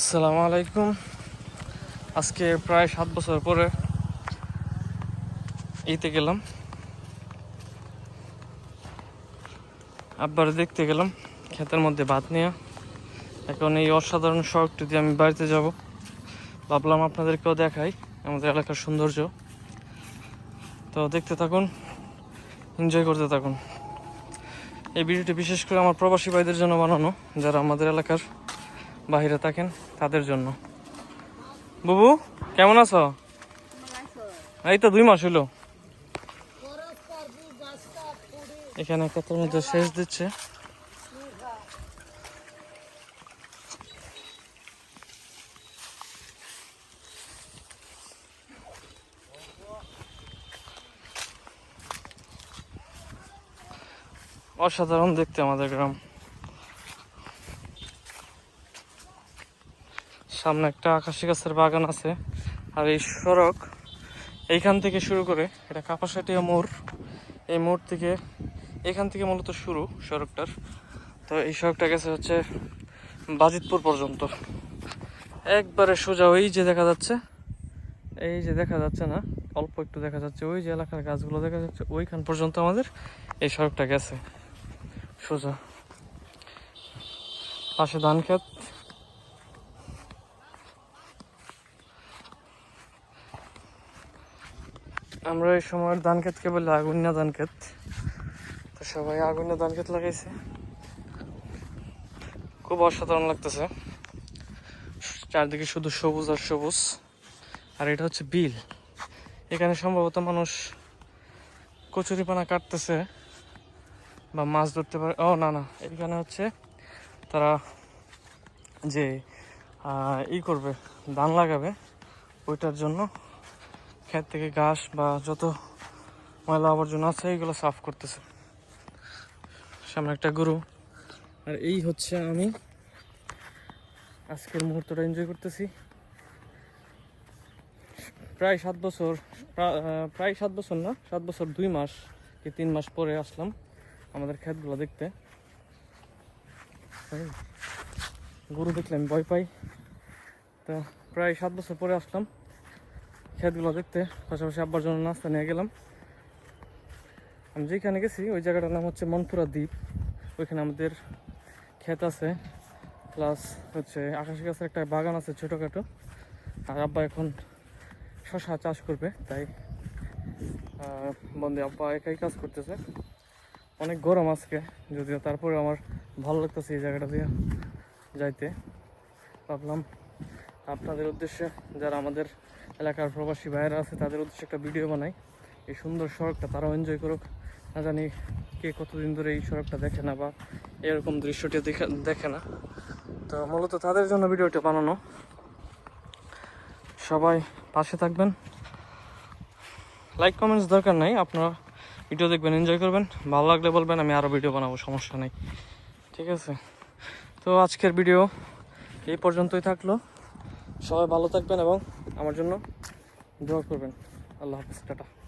আসসালামু আলাইকুম। আজকে প্রায় সাত বছর পরে ইতে গেলাম। আব্বার দেখতে গেলাম, ক্ষেতের মধ্যে ভাত নিয়ে। এখন এই অসাধারণ শখটি দিয়ে আমি বাড়িতে যাব। ভাবলাম আপনাদেরকেও দেখাই আমাদের এলাকার সৌন্দর্য। তো দেখতে থাকুন এনজয় করতে থাকুন। এই ভিডিওটি বিশেষ করে আমার প্রবাসী ভাইদের জন্য বানানো, যারা আমাদের এলাকার বাইরে থাকেন তাদের জন্য। বুবু, কেমন আছো? এই তো দুই মাস হলো। এখানে ক্ষেতের মধ্যে শেষ দিচ্ছে। অসাধারণ দেখতে আমাদের গ্রাম। সামনে একটা আকাশি গাছের বাগান আছে, আর এই সড়ক এইখান থেকে শুরু করে এটা কাপাসাটিয়া মোড়। এই মোড় থেকে এখান থেকে মূলত শুরু সড়কটার। তো এই সড়কটা গেছে হচ্ছে বাজিতপুর পর্যন্ত। একবারে সোজা ওই যে দেখা যাচ্ছে, এই যে দেখা যাচ্ছে না, অল্প একটু দেখা যাচ্ছে, ওই যে এলাকার গাছগুলো দেখা যাচ্ছে, ওইখান পর্যন্ত আমাদের এই সড়কটা গেছে। সোজা। পাশে ধান ক্ষেত আমরা এই সময়ের ধান ক্ষেতকে বলি আগুনিয়া ধান ক্ষেত। তো সবাই আগুনিয়া ধান ক্ষেত লাগাইছে। খুব অসাধারণ লাগতেছে। চারদিকে শুধু সবুজ আর সবুজ। আর এটা হচ্ছে বিল। এখানে সম্ভবত মানুষ কচুরিপানা কাটতেছে বা মাছ ধরতে পারে। ও, না না, এখানে হচ্ছে তারা যে ই করবে, ধান লাগাবে, ওইটার জন্য ক্ষেত থেকে ঘাস বা যত ময়লা আবর্জনা আছে এইগুলো সাফ করতেছে। সামনে একটা গরু। আর এই হচ্ছে আমি। আজকের মুহূর্তটা এনজয় করতেছি। প্রায় সাত বছর প্রায় সাত বছর না, সাত বছর দুই মাস কি তিন মাস পরে আসলাম আমাদের ক্ষেতগুলো দেখতে। গরু দেখলে আমি ভয় পাই। তো প্রায় সাত বছর পরে আসলাম। ক্ষেতগুলো দেখতে, পাশাপাশি আব্বার জন্য নাস্তা নিয়ে গেলাম। আমি যেখানে গেছি, ওই জায়গাটার নাম হচ্ছে মনপুরা দ্বীপ। ওইখানে আমাদের ক্ষেত আছে, প্লাস হচ্ছে আকাশি গাছের একটা বাগান আছে ছোটোখাটো। আর আব্বা এখন শশা চাষ করবে, তাই বন্ধে, আব্বা একাই কাজ করতেছে। অনেক গরম আজকে, যদিও তারপরে আমার ভালো লাগতেছে এই জায়গাটা দিয়ে যাইতে। ভাবলাম আপনাদের উদ্দেশ্যে, যারা আমাদের এলাকার প্রবাসী ভাইয়েরা আছে, তাদের উদ্দেশ্যে একটা ভিডিও বানাই। এই সুন্দর সড়কটা তারাও এনজয় করুক। না জানি কে কতদিন ধরে এই সড়কটা দেখে না বা এরকম দৃশ্যটি দেখে দেখে না। তো মূলত তাদের জন্য ভিডিওটা বানানো। সবাই পাশে থাকবেন। লাইক কমেন্টস দরকার নাই। আপনারা ভিডিও দেখবেন এনজয় করবেন। ভালো লাগলে বলবেন, আমি আরও ভিডিও বানাবো, সমস্যা নেই। ঠিক আছে? তো আজকের ভিডিও এই পর্যন্তই থাকল। সবাই ভালো থাকবেন এবং আমার জন্য দোয়া করবেন। আল্লাহ হাফিজ টাটা।